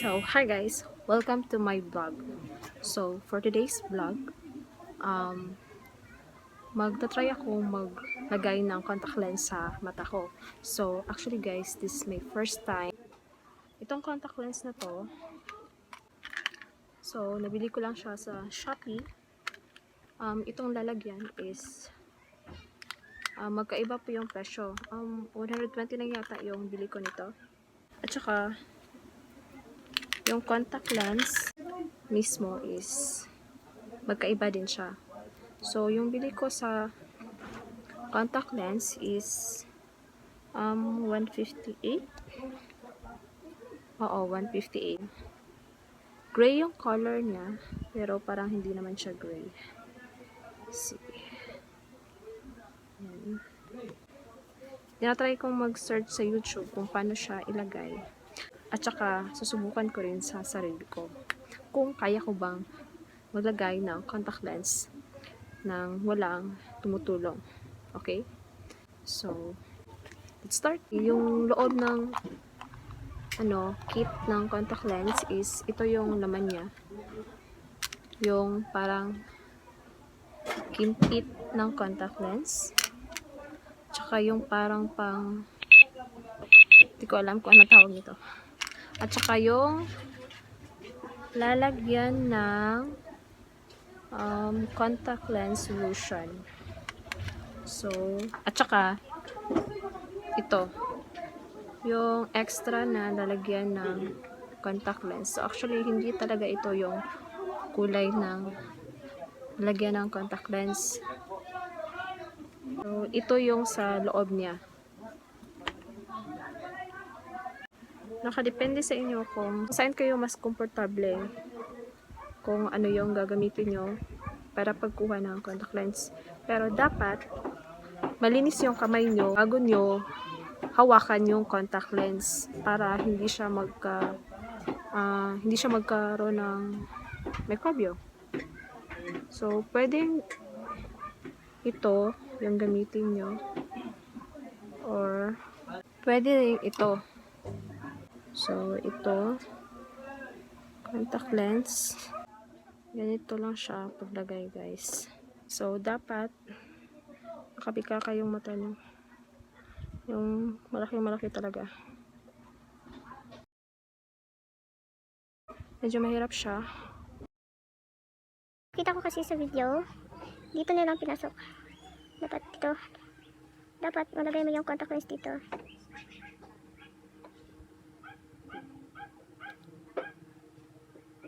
So, hi guys! Welcome to my vlog. So, for today's vlog, um, magta-try ako maglagay ng contact lens sa mata ko. So, actually guys, this is my first time. Itong contact lens na to, so, nabili ko lang siya sa Shopee. Um, itong lalagyan is ah, magkaiba po yung presyo. Um, 120 lang yata yung bili ko nito. At saka, yung contact lens mismo is magkaiba din siya. So, yung bili ko sa contact lens is um, 158. Oo, 158. Gray yung color niya, pero parang hindi naman siya gray. Let's see. Yan. Tinatry kong mag-search sa YouTube kung paano siya ilagay. At saka, susubukan ko rin sa sarili ko. Kung kaya ko bang maglagay ng contact lens nang walang tumutulong. Okay? So, let's start. Yung loob ng ano, kit ng contact lens is ito yung laman niya. Yung parang kimpit ng contact lens. Tsaka yung parang pang hindi ko alam kung ano tawag nito. At saka yung lalagyan ng um, contact lens solution. So, at saka ito yung extra na lalagyan ng contact lens. So, actually, hindi talaga ito yung kulay ng lagyan ng contact lens. So, ito yung sa loob niya. Nakadepende sa inyo kung saan kayo mas komportable kung ano yung gagamitin nyo para pagkuha ng contact lens. Pero dapat malinis yung kamay nyo bago nyo hawakan yung contact lens para hindi siya magka ah, hindi siya magkaroon ng mikrobyo. So, pwedeng ito yung gamitin nyo or pwede rin ito So, ito, contact lens. Ganito lang siya paglagay, guys. So, dapat, nakabika kayong mata nyo. Yung malaki-malaki talaga. Medyo mahirap siya. Kita ko kasi sa video, dito na lang pinasok. Dapat dito. Dapat malagay mo yung contact lens dito.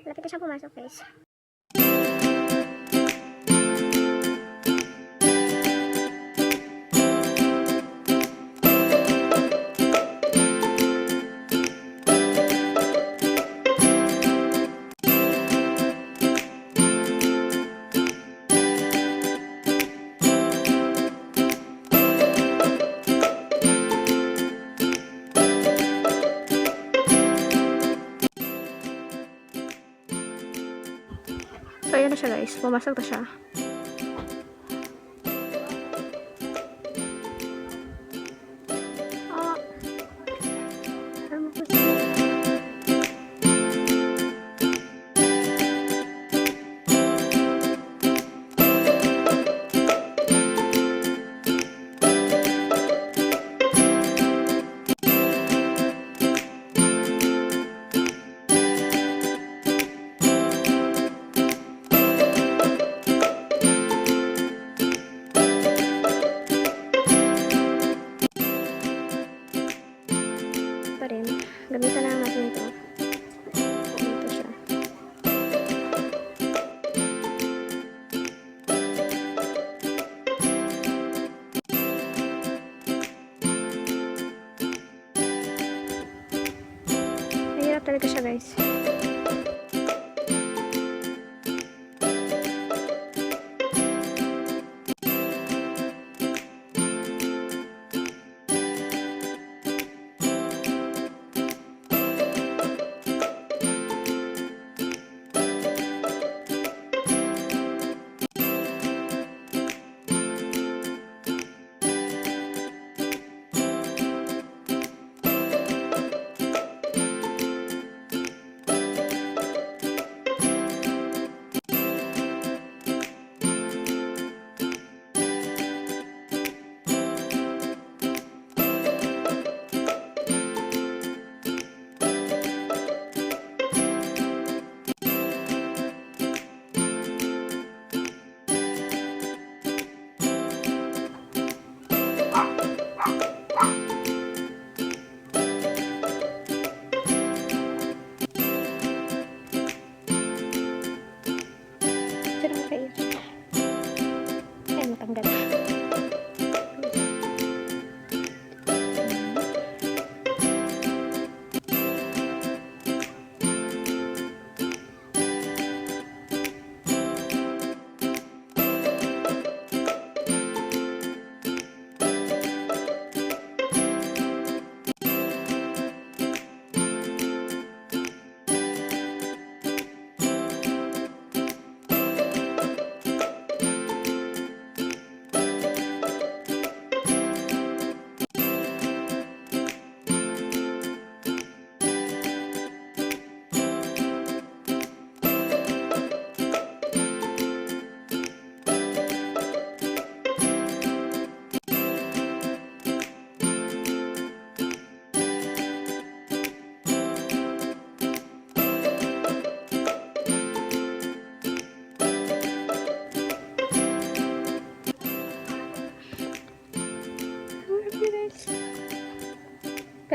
Malapit na siyang pumasok guys. So, Pumasok na siya.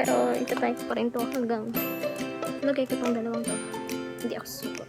Pero itatry ko pa rin to hanggang lagay ko tong dalawang to. Hindi ako susuko.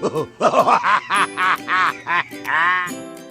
ハハハハ!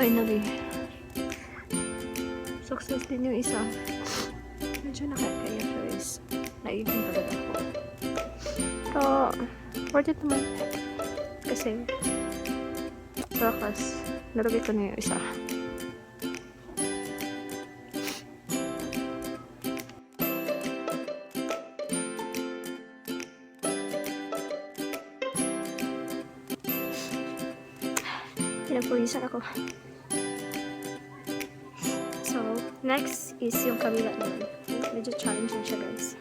Finally. Success din yung isa. Medyo nakakaya guys. Naibig talaga ako. Pero, worth it naman. Kasi, sa wakas, nalagay ko na yung isa. Pinagpulisan ako. Next is yung kabila naman. Medyo challenging siya guys.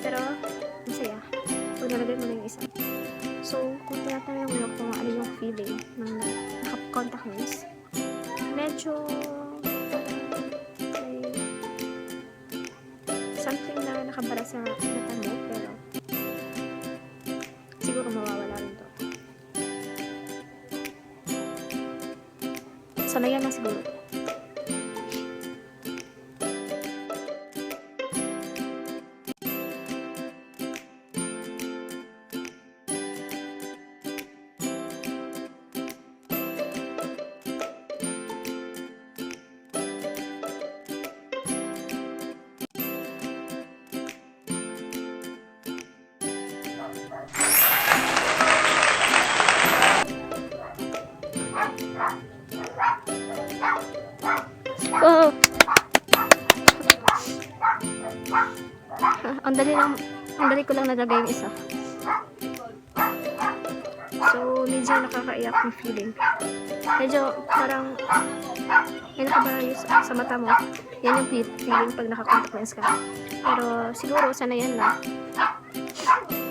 Pero, masaya. Pag nalagay mo na yung isa. So, kung tinatanong mo kung ano yung feeling ng naka-contact lens, medyo something na nakabara sa mata mo, pero siguro mawawala rin to. Sanayan lang siguro. Dali ko lang nalagay yung isa. So, medyo nakakaiyak yung feeling. Medyo parang may nakabara yung sa, sa mata mo. Yan yung fe- feeling pag nakakontact lens ka. Pero siguro, sana yan lang.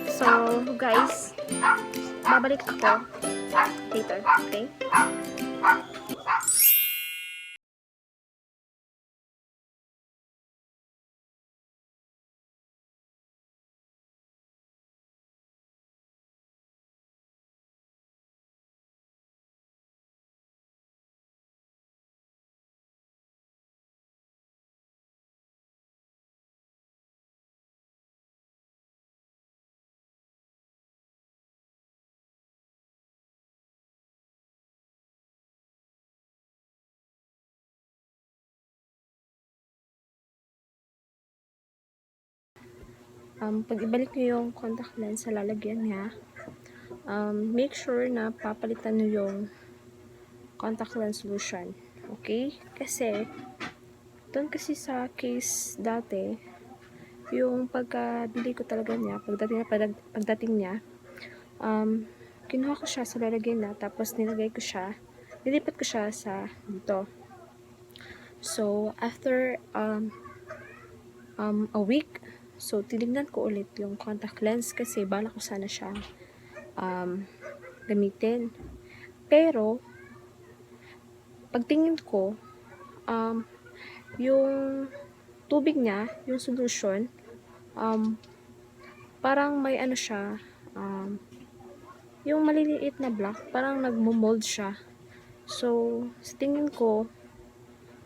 So, guys, babalik ako later, okay? Um, pag ibalik nyo yung contact lens sa lalagyan niya, um, make sure na papalitan nyo yung contact lens solution. Okay? Kasi, doon kasi sa case dati, yung pagkabili ko talaga niya, pagdating, pag- pagdating niya, um, kinuha ko siya sa lalagyan na, tapos nilagay ko siya, nilipat ko siya sa dito. So, after um, um, a week, So, tinignan ko ulit yung contact lens kasi bala ko sana siya um, gamitin. Pero, pagtingin ko, um, yung tubig niya, yung solution, um, parang may ano siya, um, yung maliliit na black, parang nagmo-mold siya. So, sa tingin ko,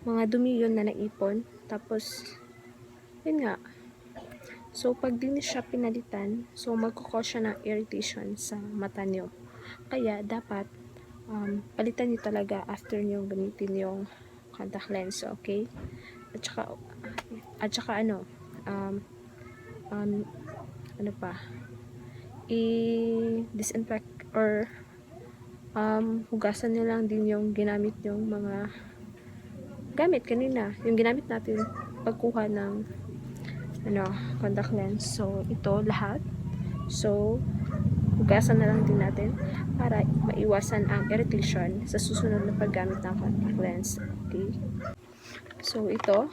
mga dumi yun na naipon. Tapos, yun nga, So, pag din siya pinalitan, so magkukos siya ng irritation sa mata nyo. Kaya, dapat, um, palitan nyo talaga after nyo gamitin yung contact lens, okay? At saka, at saka ano, um, um, ano pa, i-disinfect or um, hugasan nyo lang din yung ginamit yung mga gamit kanina. Yung ginamit natin pagkuha ng ano, contact lens. So, ito lahat. So, hugasan na lang din natin para maiwasan ang irritation sa susunod na paggamit ng contact lens. Okay? So, ito.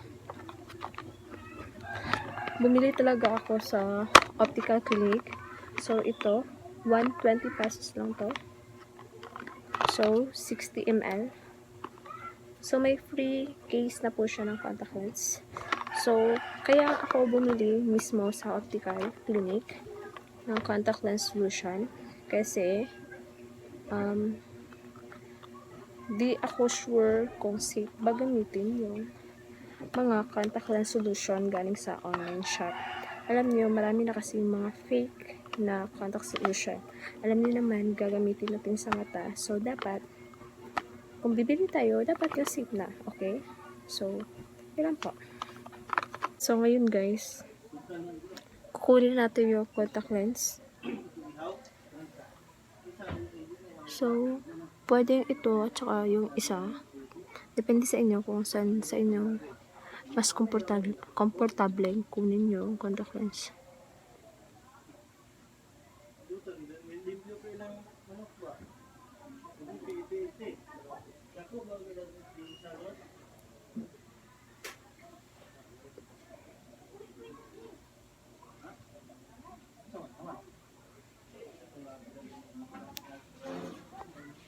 Bumili talaga ako sa optical clinic. So, ito. 120 pesos lang to. So, 60 ml. So, may free case na po siya ng contact lens. So, kaya ako bumili mismo sa optical clinic ng contact lens solution kasi um, di ako sure kung safe ba gamitin yung mga contact lens solution galing sa online shop. Alam niyo, marami na kasi mga fake na contact solution. Alam niyo naman, gagamitin natin sa mata. So, dapat, kung bibili tayo, dapat yung safe na. Okay? So, yun po. So, ngayon guys, kukunin natin yung contact lens. So, pwedeng ito at saka yung isa. Depende sa inyo kung saan sa inyo mas komportable, komportable kunin yung contact lens.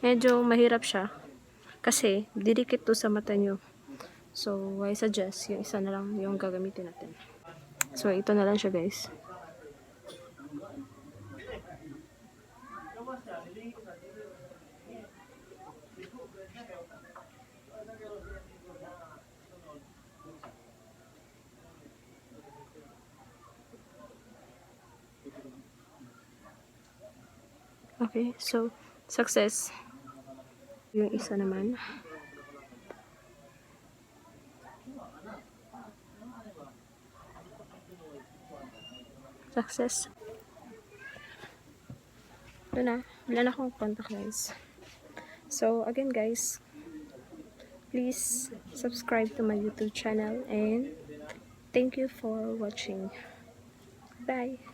Medyo mahirap siya. Kasi, didikit to sa mata nyo. So, I suggest, yung isa na lang yung gagamitin natin. So, ito na lang siya guys. Okay, so, success. Yung isa naman. Success. Ito na. Wala na akong contact lens. So, again guys, please subscribe to my YouTube channel and thank you for watching. Bye!